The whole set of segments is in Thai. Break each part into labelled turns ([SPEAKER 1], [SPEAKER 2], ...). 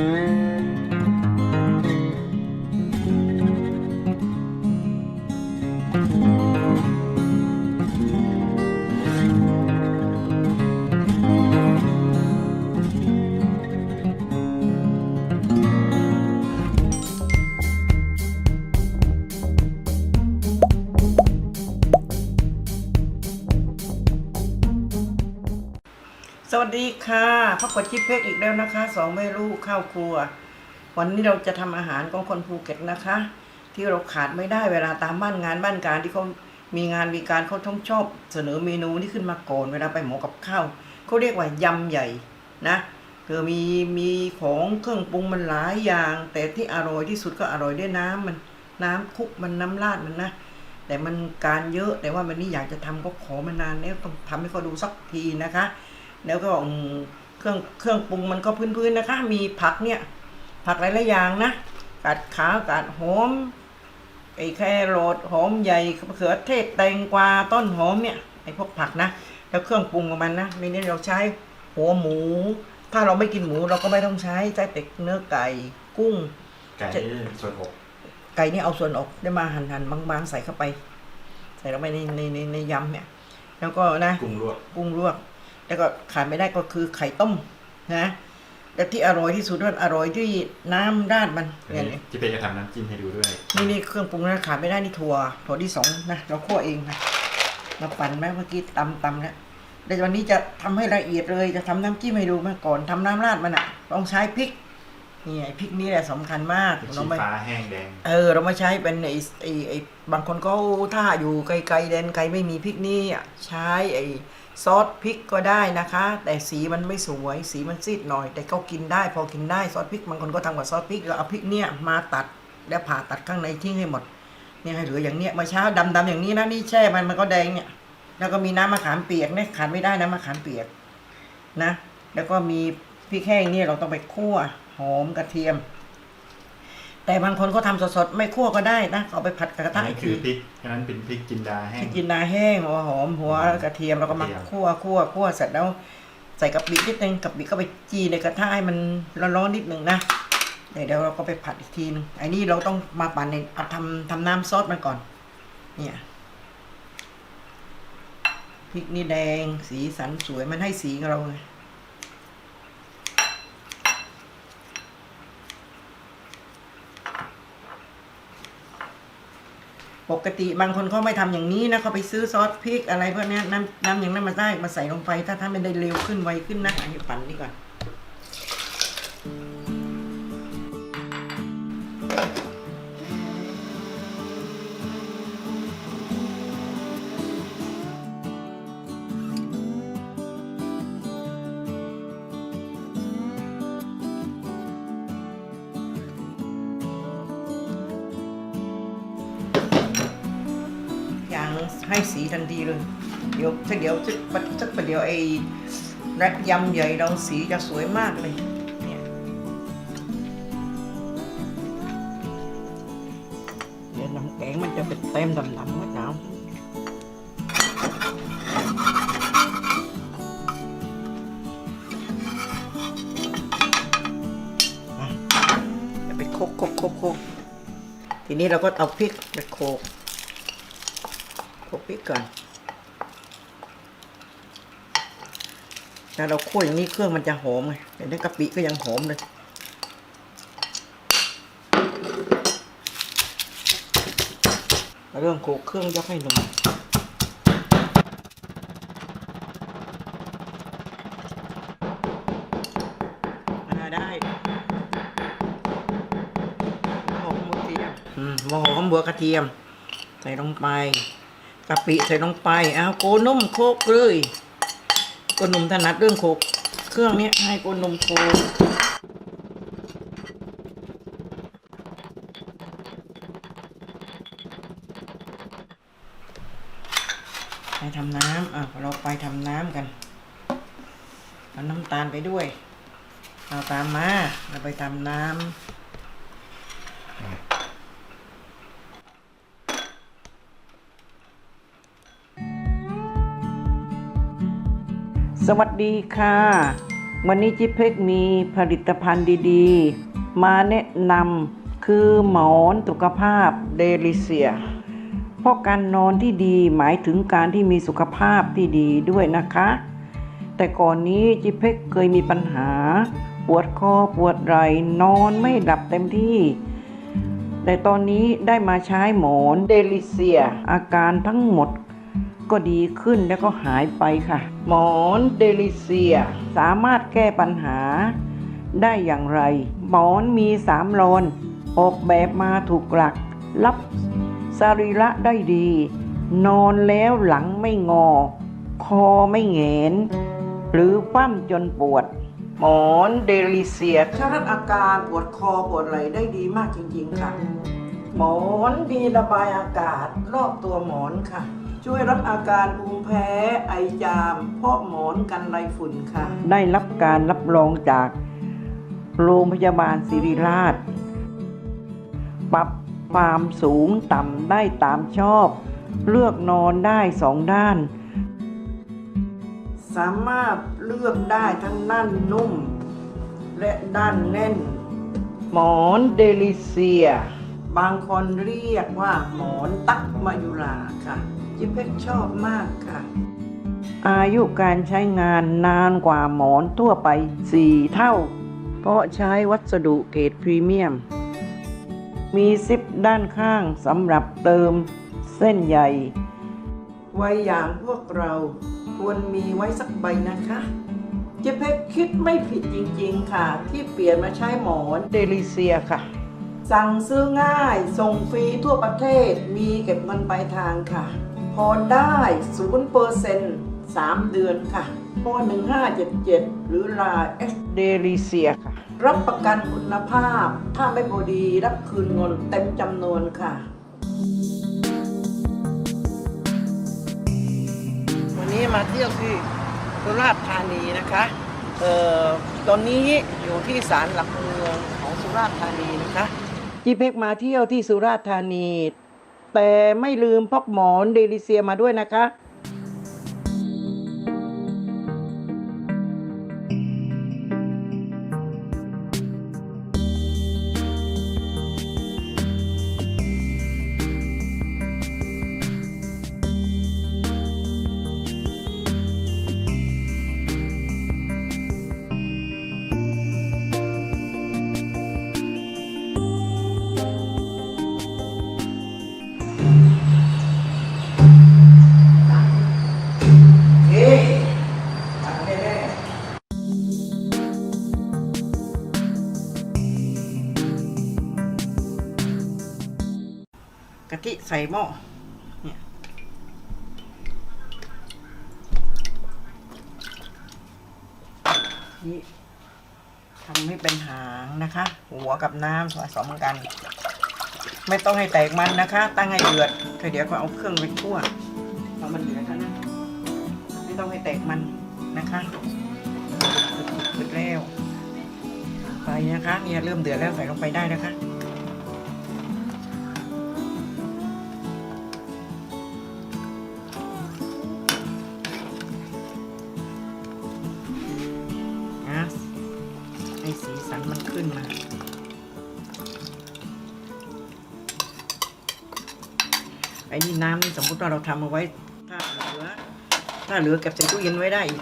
[SPEAKER 1] ส วัสดีค่ะพบกับชิปเพกอีกแล้วนะคะสองแม่ลูกข้าวครัว วันนี้เราจะทำอาหารของคนภูเก็ตนะคะ ที่เราขาดไม่ได้เวลาตามบ้านงานบ้านการที่เขามีงานมีการเขาต้องชอบ เสนอเมนูนี้ขึ้นมาก่อนเวลาไปหมอกับข้าวเขาเรียกว่ายำใหญ่นะคือมีมีของเครื่องปรุงมันหลายอย่าง แต่ที่อร่อยที่สุดก็อร่อยด้วยน้ำมันน้ำคุกมันน้ำราดมันนะแต่มันการเยอะแต่ว่าวันนี้อยากจะทำก็ขอมานานแล้วต้องทำให้เขาดูสักทีนะคะ แล้วก็อืมเครื่องเครื่องปรุงมันก็พื้นๆนะคะ มีผักเนี่ย ผักหลายๆอย่างนะกัดขาวกัดหอมไอ้แครอทหอมใหญ่มะเขือเทศแตงกวาต้นหอมเนี่ยไอ้พวกผักนะแล้วเครื่องปรุงของมันนะในนี้เราใช้หัวหมู ถ้าเราไม่กินหมูเราก็ไม่ต้องใช้ใช้แต่เนื้อไก่กุ้ง
[SPEAKER 2] ไก่นี่ส่วนอก
[SPEAKER 1] ไก่นี่เอาส่วนออกได้มาหั่นหั่นบางๆใส่เข้าไป ใส่ลงไปในในในในยำเนี่ย แล้วก็นะ
[SPEAKER 2] กุ้งลวก
[SPEAKER 1] กุ้งลวก แล้วก็ขาดไม่ได้ก็คือไข่ต้มนะแล้วที่อร่อยที่สุดมันอร่อยที่น้ำราดมัน
[SPEAKER 2] อัน
[SPEAKER 1] เนี่ย
[SPEAKER 2] นี้ที่เป๊กจะทำน้ำจิ้มให้ดูด้วย
[SPEAKER 1] นี่นี่เครื่องปรุงนะขาดไม่ได้นี่ถั่วถั่วที่สองนะเราคั่วเองนะมาปั่นไหมเมื่อกี้ตำตำแล้วเดี๋ยววันนี้จะทำให้ละเอียดเลย จะทำน้ำจิ้มให้ดูมาก่อนทำน้ำราดมันอะต้องใช้พริกนี่ไอ้พริกนี่แหละสำคัญมาก
[SPEAKER 2] เป็น
[SPEAKER 1] เรา
[SPEAKER 2] ชี
[SPEAKER 1] ไม่
[SPEAKER 2] ฟ้าแห้งแดง
[SPEAKER 1] เออ เรามาใช้เป็นไอ้ไอ้ไอ้บางคนก็ถ้าอยู่ไกลๆแดนไกลไม่มีพริกนี่อะใช้ไอ้ ซอสพริกก็ได้นะคะ แต่สีมันไม่สวยสีมันซีดหน่อย แต่ก็กินได้พอกินได้ซอสพริกบางคนก็ทำกับซอสพริกแล้วเอาพริกเนี่ยมาตัดแล้วผ่าตัดข้างในทิ้งให้หมดเนี่ยให้เหลืออย่างเนี้ยมาเช้าดำๆอย่างนี้นะนี่แช่มันมันก็แดงเนี่ย แล้วก็มีน้ำมะขามเปียกเนี่ยขาดไม่ได้นะมะขามเปียกนะ แล้วก็มีพริกแห้งเนี่ยเราต้องไปคั่วหอมกระเทียม แต่บางคนก็ทำสดๆ ไม่คั่วก็ได้นะเอาไปผัดกับกระ
[SPEAKER 2] อั
[SPEAKER 1] ทะ
[SPEAKER 2] น
[SPEAKER 1] อี
[SPEAKER 2] นี้
[SPEAKER 1] ก
[SPEAKER 2] คื
[SPEAKER 1] ที
[SPEAKER 2] อพริกอันนั้นเป็นพริกจินดาแห้
[SPEAKER 1] พริ
[SPEAKER 2] ง
[SPEAKER 1] กจินดาแห้งหัวหอมหัวกระเทียมแล้วก็มาก
[SPEAKER 2] ระเทียม
[SPEAKER 1] คั่วคั่วคั่วคั่วเสร็จแล้ว ใส่กะปินิดนึงกะปิก็ไปจีในกระทะให้มันร้อนๆนิดนึงนะเดี๋ยวเดี๋ยวเราก็ไปผัดอีกทีนึงไอ้นี่เราต้องมาปั่นในเอาทำทำน้ำซอสมันก่อน เนี่ยพริกนี่แดงสีสันสวยมันให้สีกับเราไง ปกติบางคนเขาไม่ทำอย่างนี้นะเขาไปซื้อซอสพริกอะไรพวกนี้น้ำน้ำอย่างนั้นมาได้มาใส่ลงไป ถ้าท่ามันได้เร็วขึ้นไวขึ้นนะอันนี้ปั่นนี่ก่อนอย่า ยวเดี๋ยวสักประสักประเดี๋ยวไอ้รัดยำใหญ่เราสีจะสวยมากเลยเนี่ยเดี๋ยวน้ำแกงมันจะเป็นเต็มดำๆมะนาวอะเดี๋ยวไปโคกโคกโคกโคกทีนี้เราก็เอาพริกไปโคกโขลกพริกก่อน ถ้าเราคั่วอย่างนี้เครื่องมันจะหอมไงแต่ในกะปิก็ยังหอมเลยเรื่องโขกเครื่องยกให้หนุ่มอ่าได้หอมหัวกระเทียมอืมหัวหอมบัวกระเทียม ใส่ลงไปกะปิใส่ลงไป เอาโกนุ่มโคกเลย กนุ่มถนัดเรื่องโคกเครื่องนี้ให้โกนุ่มโคกไปทำน้ำอะเราไปทำน้ำกันเอาน้ำตาลไปด้วย เอาตามมาเราไปทำน้ำ สวัสดีค่ะ วันนี้จิ๊เพกมีผลิตภัณฑ์ดีๆ มาแนะนำคือหมอนสุขภาพเดลิเซีย เพราะการนอนที่ดีหมายถึงการที่มีสุขภาพที่ดีด้วยนะคะ แต่ก่อนนี้จิ๊เพกเคยมีปัญหา ปวดคอปวดไหล่นอนไม่หลับเต็มที่ แต่ตอนนี้ได้มาใช้หมอนเดลิเซีย อาการทั้งหมด ก็ดีขึ้นแล้วก็หายไปค่ะ หมอนเดลิเซีย สามารถแก้ปัญหา ได้อย่างไร หมอนมีสามโลนออกแบบมาถูกหลัก รับสรีระได้ดี นอนแล้วหลังไม่งอ คอไม่เหงน หรือปั้มจนปวด หมอนเดลิเซียช่วยลดอาการปวดคอปวดไหล่ได้ดีมากจริงๆค่ะ หมอนดีระบายอากาศรอบตัวหมอนค่ะ ช่วยลดอาการภูมิแพ้ไอจามเพราะหมอนกันไรฝุ่นค่ะ ได้รับการรับรองจากโรงพยาบาลศิริราช ปรับความสูงต่ำได้ตามชอบ เลือกนอนได้สองด้าน สามารถเลือกได้ทั้งด้านนุ่ม และด้านแน่น หมอนเดลิเซีย บางคนเรียกว่าหมอนตักมายุราค่ะ จิเพชรชอบมากค่ะ อายุการใช้งานนานกว่าหมอนทั่วไป 4 เท่า เพราะใช้วัสดุเกรดพรีเมียม มีซิปด้านข้างสำหรับเติมเส้นใหญ่ไว้อย่างพวกเราควรมีไว้สักใบนะคะเจ๊เพชรคิดไม่ผิดจริงๆค่ะ ที่เปลี่ยนมาใช้หมอนเดลิเซียค่ะ สั่งซื้อง่าย ส่งฟรีทั่วประเทศมีเก็บเงินปลายทางค่ะ พอนได้0%เปอร์เซ็นต์3เดือนค่ะพอ1577หรือลาเอสเดลิเซียค่ะ รับประกันคุณภาพ ถ้าไม่พอดีรับคืนเงินเต็มจำนวนค่ะ วันนี้มาเที่ยวที่สุราษฎร์ธานีนะคะเอ่อตอนนี้อยู่ที่ศาลหลักเมืองของสุราษฎร์ธานีนะคะจีเพ็กมาเที่ยวที่สุราษฎร์ธานี แต่ไม่ลืมพกหมอนเดลิเซียมาด้วยนะคะ กิใส่หม้อเนี่ยนี่ทำให้เป็นหางนะคะ หัวกับน้ำผสมกัน ไม่ต้องให้แตกมันนะคะ ตั้งให้เดือดเดี๋ยวก็เอาเครื่องไปคั่วพอมันเดือดแล้วนะไม่ต้องให้แตกมันนะคะเดือดแล้วไปนะคะเนี่ยเริ่มเดือดแล้วใส่ลงไปได้นะคะ มมติว่าเราทำเอาไว้ถ้าเหลือถ้าเหลือเก็บใส่ตู้เย็นไว้ได้อีก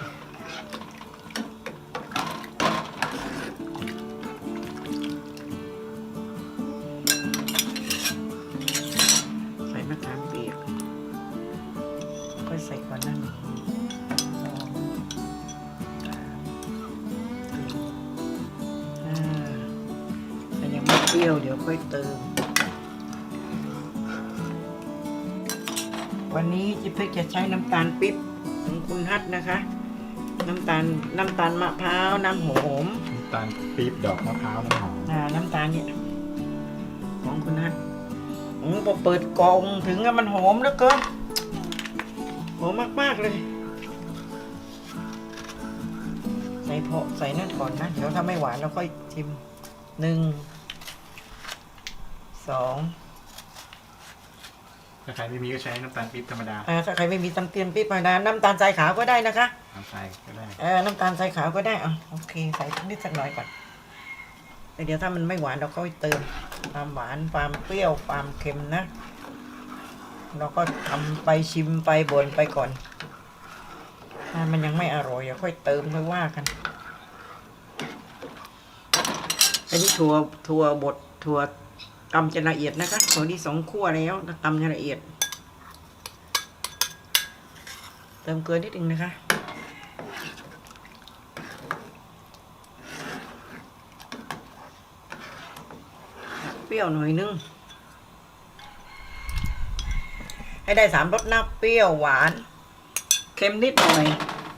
[SPEAKER 1] ช้น้ำตาลปิ๊บของคุณฮัทนะคะ น้ำตาลน้ำตาลมะพร้าวน้ำหอม
[SPEAKER 2] น้ำตาลปี๊บดอกมะพร้าวน้ำหอม
[SPEAKER 1] อ่าน้ำตาลเนี่ยของคุณฮัทโอ้พอเปิดกล่องถึงอะมันหอมแล้วเกินหอมมากๆเลย ใส่พอใส่นั่นก่อนนะ เดี๋ยวถ้าไม่หวานเราค่อยชิมหนึ่งสอง
[SPEAKER 2] ถ้าใครไม่มีก็ใช้น้ำตาลปี๊บธรรมดา
[SPEAKER 1] อ่าถ้าใครไม่มีตำเตียนปี๊บมานะน้ำตาลทรายขาวก็ได้นะคะ
[SPEAKER 2] น้ำใส่ก็ได้
[SPEAKER 1] เออน้ำตาลทรายขาวก็ได้อะโอเคใส่สักนิดสักหน่อยก่อนแต่เดี๋ยวถ้ามันไม่หวานเราก็เติมความหวานความเปรี้ยวความเค็มนะ เราก็ทำไปชิมไปบนไปก่อน ถ้ามันยังไม่อร่อยอย่าค่อยเติมค่อยว่ากันอันนี้ถั่วถั่วบดถั่ว ตำจะละเอียดนะคะถั่วที่สองคั่วแล้วตำจะละเอียด เติมเกลือนิดนึงนะคะเปรี้ยวหน่อยนึง ให้ได้สามรสนะเปรี้ยวหวาน เค็มนิดหน่อย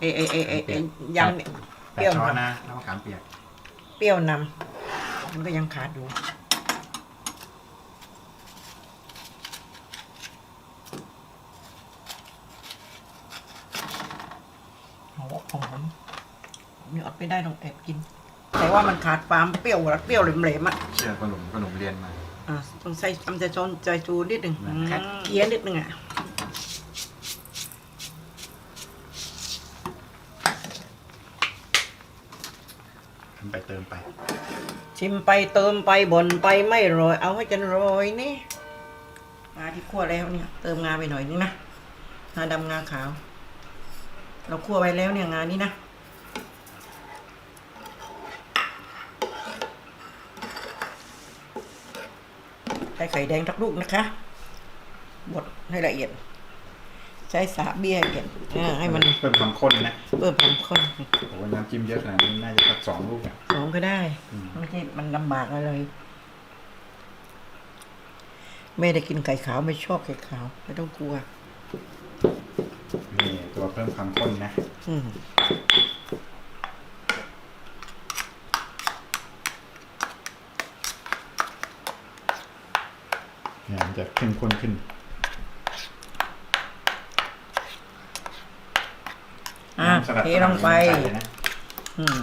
[SPEAKER 1] เอเอเอเอเอยังเนี่ย
[SPEAKER 2] แป
[SPEAKER 1] เปรี้
[SPEAKER 2] ด
[SPEAKER 1] ยว
[SPEAKER 2] ช้อนนะน้ำมะขามเปียก
[SPEAKER 1] เปรี้ยวนำมันก็ยังขาดอยู่ โอ้โหผมผมผม นี่อดไม่ได้ต้องแอบกิน แต่ว่ามันขาดความเปรี้ยวเปรี้ยวเหลมๆอะ
[SPEAKER 2] เชื่อขนมขนมเรียนมา
[SPEAKER 1] อ่าต้องใส่ทำใจจนใจจูนิดหนึ่ง
[SPEAKER 2] นะ
[SPEAKER 1] อืมเคี้ยนนิดหนึ่งอะ
[SPEAKER 2] ทำไปเติมไป
[SPEAKER 1] ชิมไปเติมไปบ่นไปไม่โรยเอาให้จนโรยนี่งาที่คั่วแล้วเนี่ย เติมงาไปหน่อยนึงนะงาดำงาขาว เราคั่วไว้แล้วเนี่ยงานี้นะ ไข่แดงทักลูกนะคะบดให้ละเอียด ใช้สาเบี้ยให้ละเอียดอ่าให้มัน
[SPEAKER 2] เพิ่มความข้นนะ
[SPEAKER 1] เพิ่มความข้น
[SPEAKER 2] โอ้โหน้ำจิ้มเยอะขนาดนี้น่าจะสักสองลูกอะ
[SPEAKER 1] สองก็ได้
[SPEAKER 2] อืม
[SPEAKER 1] ไม่ใช่มันลำบากอะไรเลยไม่ได้กินไก่ขาวไม่ชอบไก่ขาวไม่ต้องกลัว
[SPEAKER 2] นี่ตัวเพิ่มความข้นนะ
[SPEAKER 1] อืม
[SPEAKER 2] เนี่ยมัน จะเข้มข้นขึ้น
[SPEAKER 1] อะ
[SPEAKER 2] น้ำสลัด
[SPEAKER 1] เทลงไป
[SPEAKER 2] ใส่เลยนะ
[SPEAKER 1] อืม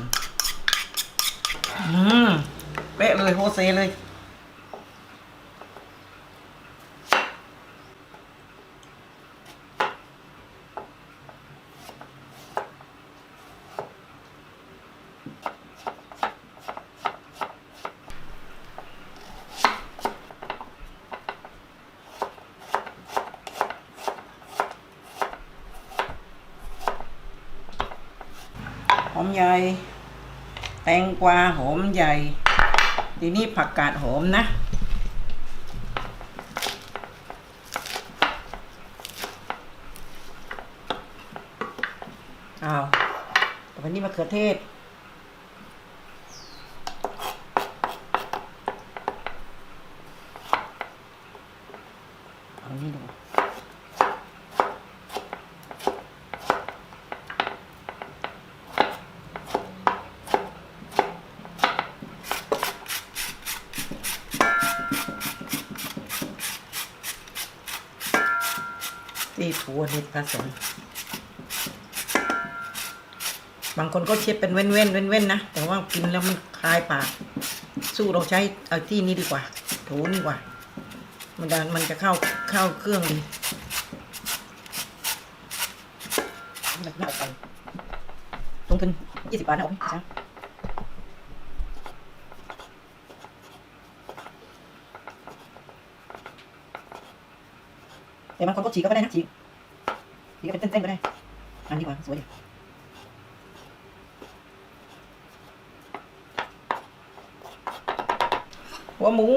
[SPEAKER 1] อืม เป๊ะเลยโฮเซเลย อมใหญ่แตงกวาหอมใหญ่ทีนี้ผักกาดหอมนะ อ้าวันนี้มะเขือเทศ วเห็ดผสม บางคนก็เช็ดเป็นเว้นเว้นเว้นเว้นๆนะ แต่ว่ากินแล้วมันคลายปาก สู้เราใช้เอาที่นี้ดีกว่าถูนี่กว่า มันจะมันจะเข้าเข้าเครื่องดีหนักๆไปลงทุนยี่สิบบาทนะโอ้ยจ้าแต่บางคนก็ฉีกก็ไม่ได้นะฉีก เป็นเส้นๆก็ได้อันดีกว่าสวยดีหัวหมู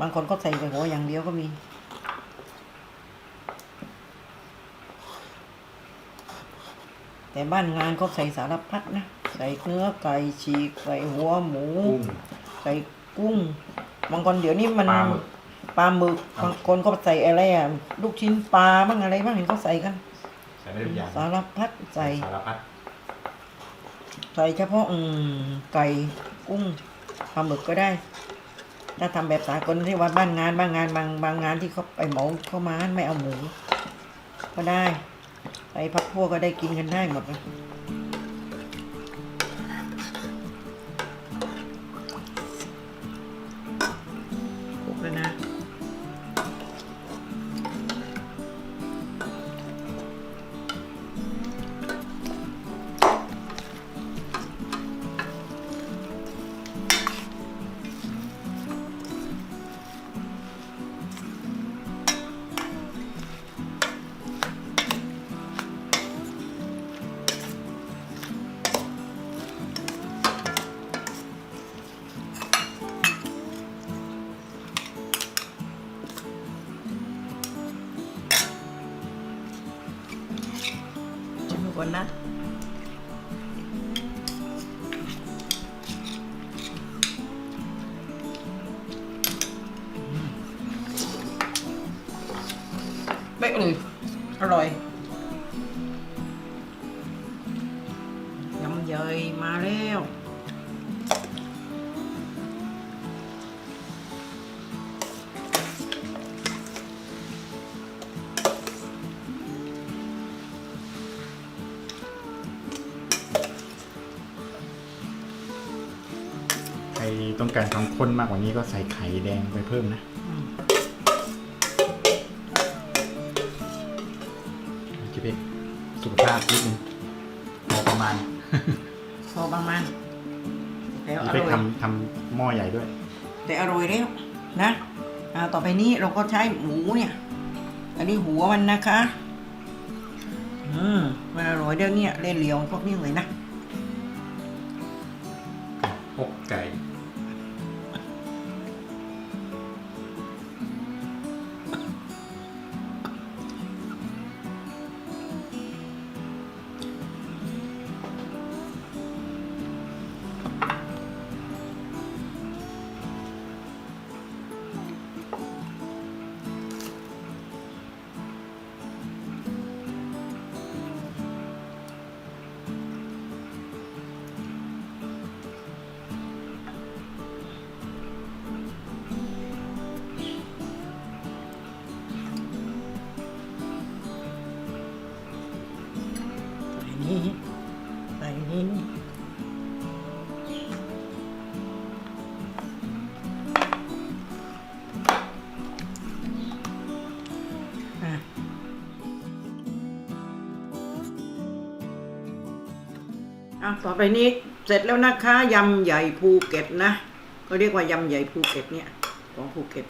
[SPEAKER 1] บางคนก็ใส่แต่หัวอย่างเดียวก็มี แต่บ้านงานก็ใส่สารพัดนะ ใส่เนื้อไก่ฉีก ใส่หัวหมู
[SPEAKER 2] กุ้ง
[SPEAKER 1] ใส่ กุ้ง บางคนเดี๋ยวนี้มัน
[SPEAKER 2] ปลาหมึก
[SPEAKER 1] ปลาหมึก
[SPEAKER 2] ครับ
[SPEAKER 1] บางคนก็ใส่อะไรอะลูกชิ้นปลาบ้างอะไรบ้างเห็นเขาใส่กัน
[SPEAKER 2] ใส่ได้ทุกอย่าง
[SPEAKER 1] สารพัดใส่
[SPEAKER 2] สารพัด
[SPEAKER 1] ใส่เฉพาะอืมไก่กุ้งปลาหมึกก็ได้ ถ้าทำแบบสากลที่ว่าบ้านงานบ้านงานบางบางงานที่เขาไปเหมาเข้ามาไม่เอาหมู ก็ได้ใส่ผักพวกก็ได้กินกันได้หมดนะ ยำเยยมาแล้ว
[SPEAKER 2] ใครต้องการความข้นมากกว่านี้ก็ใส่ไข่แดงไปเพิ่มนะ
[SPEAKER 1] อืม
[SPEAKER 2] จิบเอกสุขภาพนิดนึงพอประมาณ
[SPEAKER 1] พอประมาณแล้ว
[SPEAKER 2] จิ
[SPEAKER 1] อบ
[SPEAKER 2] เอก
[SPEAKER 1] ร่อย
[SPEAKER 2] ทำทำหม้อใหญ่ด้วย
[SPEAKER 1] แต่อร่อยแล้วนะอ่าต่อไปนี้เราก็ใช้หมูเนี่ย อันนี้หัวมันนะคะ อืมมันอร่อยเดี๋ยวเนี้เล่นเหลียวพวกนี้เลยนะ
[SPEAKER 2] อกไก่
[SPEAKER 1] อะต่อไปนี้เสร็จแล้วนะคะยำใหญ่ภูเก็ตนะเขาเรียกว่ายำใหญ่ภูเก็ตเนี่ย ของภูเก็ต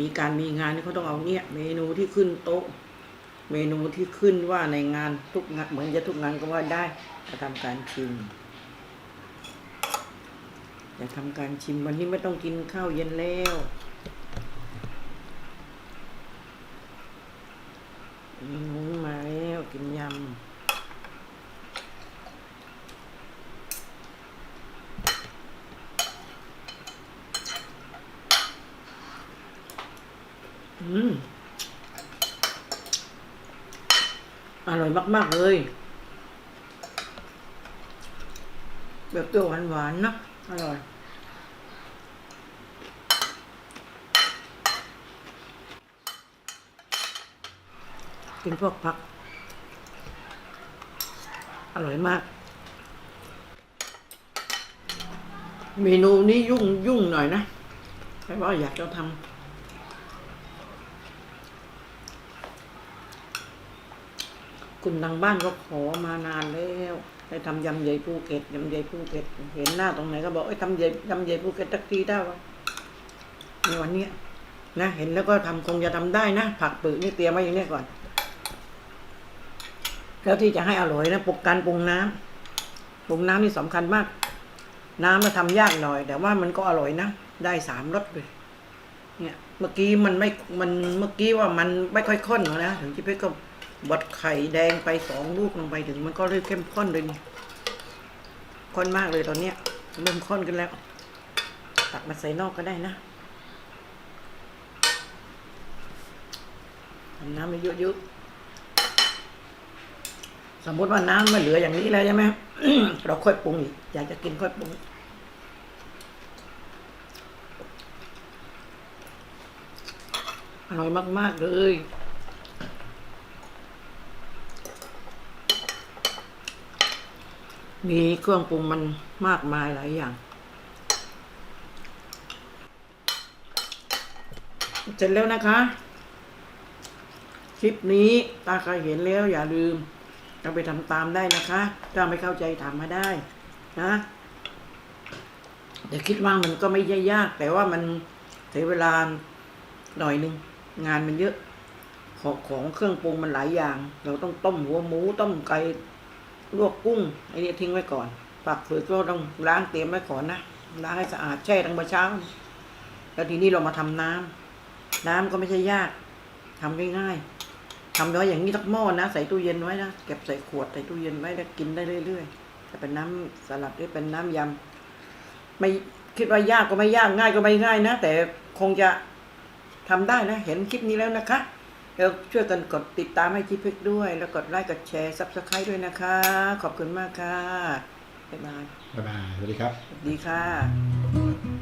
[SPEAKER 1] มีการมีงานนี่เขาต้องเอาเนี่ย เมนูที่ขึ้นโต๊ะ เมนูที่ขึ้นว่าในงานทุกงานเหมือนจะทุกงานก็ว่าได้จะทำการชิมจะทำการชิมวันนี้ไม่ต้องกินข้าวเย็นแล้วเมนูมาแล้วกินยำอืม อ ร่อยมาก ๆ เลย แบบตัวหวานๆนะอร่อยกินพวกผัก อร่อยมาก เมนูนี้ยุ่งยุ่งหน่อยนะแต่ว่าอยากจะทำ คุณทางบ้านก็ขอมานานแล้วให้ทำยำใหญ่ภูเก็ตยำใหญ่ภูเก็ตเห็นหน้าตรงไหนก็บอกไอ้ทำใหญ่ยำใหญ่ภูเก็ตตักทีได้วะในวันเนี้ยนะเห็นแล้วก็ทำคงจะทำได้นะผักปือนี่เตรียมไว้อย่างเนี้ยก่อน แล้วที่จะให้อร่อยนะปรุงการปรุงน้ำปรุงน้ำนี่สำคัญมาก น้ำมันทำยากหน่อย แต่ว่ามันก็อร่อยนะได้สามรสเลยเนี่ย เมื่อกี้มันไม่มันเมื่อกี้ว่ามันไม่ค่อยข้นหรอนะถึงที่เพชรก็ บดไข่แดงไปสองลูกลงไปถึง มันก็เริ่มเข้มข้นเลยนี่ข้นมากเลยตอนเนี้ยเริ่มข้นกันแล้ว ตักมาใส่นอกก็ได้นะทำน้ำไปเยอะๆสมมติว่าน้ำมันเหลืออย่างนี้แล้วใช่ไหมเราค่อยปรุงอีกอยากจะกินค่อยปรุงอร่อยมาก ๆ เลย มีเครื่องปรุงมันมากมายหลายอย่าง เสร็จแล้วนะคะ คลิปนี้ตาใครเห็นแล้วอย่าลืมเอาไปทำตามได้นะคะ ถ้าไม่เข้าใจถามมาได้นะแต่คิดว่ามันก็ไม่ยาก แต่ว่ามันเสียเวลาหน่อยนึง งานมันเยอะ ของของเครื่องปรุงมันหลายอย่าง เราต้องต้มหัวหมูต้มไก่ ลวกกุ้งไอ้นี่ทิ้งไว้ก่อนปักเผือกก็ต้องล้างเตรียมไว้ก่อนนะล้างให้สะอาดแช่ตั้งแต่เช้า แล้วทีนี้เรามาทำน้ำน้ำก็ไม่ใช่ยากทำง่ายๆทำไว้อย่างนี้ทักหม้อนะใส่ตู้เย็นไว้นะเก็บใส่ขวดใส่ตู้เย็นไว้แล้วกินได้เรื่อยๆจะเป็นน้ำสลัดหรือเป็นน้ำยำไม่คิดว่ายากก็ไม่ยากง่ายก็ไม่ง่ายนะแต่คงจะทำได้นะ เห็นคลิปนี้แล้วนะคะ เดี๋ยวช่วยกันกดติดตามให้จิพิกด้วย แล้วกดไลค์กดแชร์ซับสไครต์ด้วยนะคะ ขอบคุณมากค่ะบ๊ายบาย
[SPEAKER 2] บ๊ายบายสวัสดีครับ
[SPEAKER 1] สวัสดีค่ะ